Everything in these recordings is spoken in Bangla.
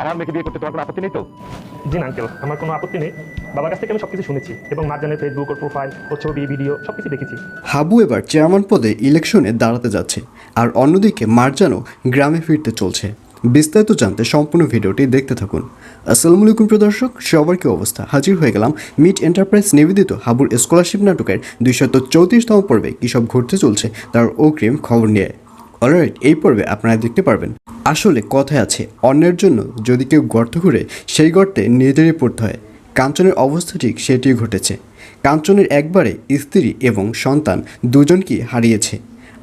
আমার মেয়েকে বিয়ে করতে তোমার কোনো আপত্তি নেই তো? জি না আঙ্কেল আমার কোনো আপত্তি নেই। বাবার কাছ থেকে আমি সবকিছু শুনেছি এবং ফেসবুক ওর প্রোফাইল ওর ছবি ভিডিও সবকিছু দেখেছি। হাবু এবার চেয়ারম্যান পদে ইলেকশনে দাঁড়াতে যাচ্ছে আর অন্যদিকে মার্জানও গ্রামে ফিরতে চলছে। বিস্তারিত জানতে সম্পূর্ণ ভিডিওটি দেখতে থাকুন। আসসালামু আলাইকুম প্রদর্শক সবার কি অবস্থা? হাজির হয়ে গেলাম মিট এন্টারপ্রাইজ নিবেদিত হাবুর স্কলারশিপ নাটকের দুইশত চৌত্রিশতম পর্বে কী সব ঘটতে চলছে তার অগ্রিম খবর নিয়ে। অলরাইট এই পর্বে আপনারা দেখতে পারবেন। আসলে কথায় আছে, অন্যের জন্য যদি কেউ গর্ত ঘুরে, সেই গর্তে নিজেদেরই পড়তে হয়। কাঞ্চনের অবস্থা ঠিক সেটিই ঘটেছে। কাঞ্চনের একবারে স্ত্রী এবং সন্তান দুজনকেই হারিয়েছে।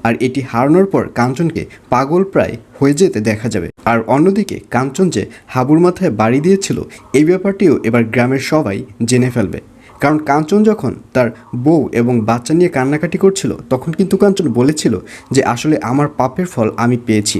আর এটি হারানোর পর কাঞ্চনকে পাগল প্রায় হয়ে যেতে দেখা যাবে। আর অন্যদিকে কাঞ্চন যে হাবুর মাথায় বাড়ি দিয়েছিল, এই ব্যাপারটিও এবার গ্রামের সবাই জেনে ফেলবে। কারণ কাঞ্চন যখন তার বউ এবং বাচ্চা নিয়ে কান্নাকাটি করছিল, তখন কিন্তু কাঞ্চন বলেছিল যে, আসলে আমার পাপের ফল আমি পেয়েছি।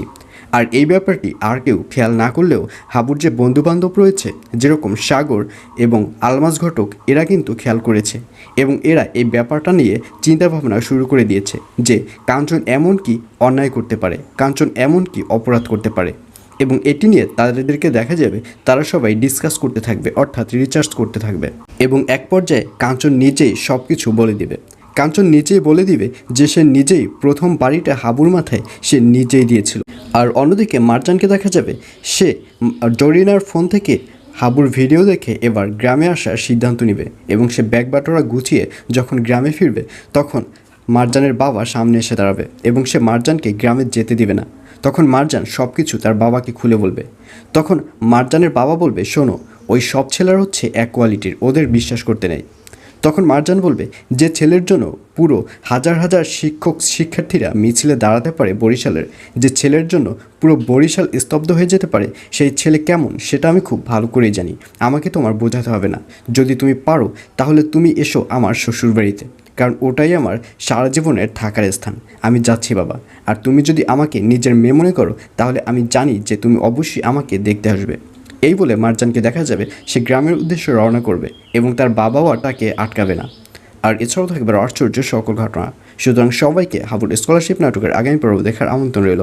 আর এই ব্যাপারটি আর কেউ খেয়াল না করলেও হাবুর যে বন্ধুবান্ধব রয়েছে, যেরকম সাগর এবং আলমাস ঘটক, এরা কিন্তু খেয়াল করেছে এবং এরা এই ব্যাপারটা নিয়ে চিন্তাভাবনা শুরু করে দিয়েছে যে, কাঞ্চন এমন কি অন্যায় করতে পারে, কাঞ্চন এমন কি অপরাধ করতে পারে। এবং এটি নিয়ে তাদেরকে দেখা যাবে তারা সবাই ডিসকাস করতে থাকবে, অর্থাৎ রিচার্জ করতে থাকবে। এবং এক পর্যায়ে কাঞ্চন নিজেই সব কিছু বলে দিবে। কাঞ্চন নিজেই বলে দিবে যে সে নিজেই প্রথম বাড়িটা হাবুর মাথায় সে নিজেই দিয়েছিল। আর অন্যদিকে মার্জানকে দেখা যাবে সে জরিনার ফোন থেকে হাবুর ভিডিও দেখে এবার গ্রামে আসার সিদ্ধান্ত নেবে এবং সে ব্যাগ বাটোরা গুছিয়ে যখন গ্রামে ফিরবে, তখন মার্জানের বাবা সামনে এসে দাঁড়াবে এবং সে মার্জানকে গ্রামে যেতে দিবে না। তখন মারজান সব কিছু তার বাবাকে খুলে বলবে। তখন মারজানের বাবা বলবে, শোনো, ওই সব ছেলের হচ্ছে এক কোয়ালিটির, ওদের বিশ্বাস করতে নেই। তখন মারজান বলবে, যে ছেলের জন্য পুরো হাজার হাজার শিক্ষক শিক্ষার্থীরা মিছিলে দাঁড়াতে পারে বরিশালের, যে ছেলের জন্য পুরো বরিশাল স্তব্ধ হয়ে যেতে পারে, সেই ছেলে কেমন সেটা আমি খুব ভালো করেই জানি। আমাকে তোমার বোঝাতে হবে না। যদি তুমি পারো, তাহলে তুমি এসো আমার শ্বশুরবাড়িতে। কারণ ওটাই আমার সারা জীবনের থাকার স্থান। আমি যাচ্ছি বাবা। আর তুমি যদি আমাকে নিজের মেয়ে মনে করো, তাহলে আমি জানি যে তুমি অবশ্যই আমাকে দেখতে আসবে। এই বলে মার্জানকে দেখা যাবে, সে গ্রামের উদ্দেশ্যে রওনা করবে এবং তার বাবাও তাকে আটকাবে না। আর এছাড়াও থাকবে আশ্চর্য সকল ঘটনা। সুতরাং সবাইকে হাবুল স্কলারশিপ নাটকের আগামী পর্ব দেখার আমন্ত্রণ রইল।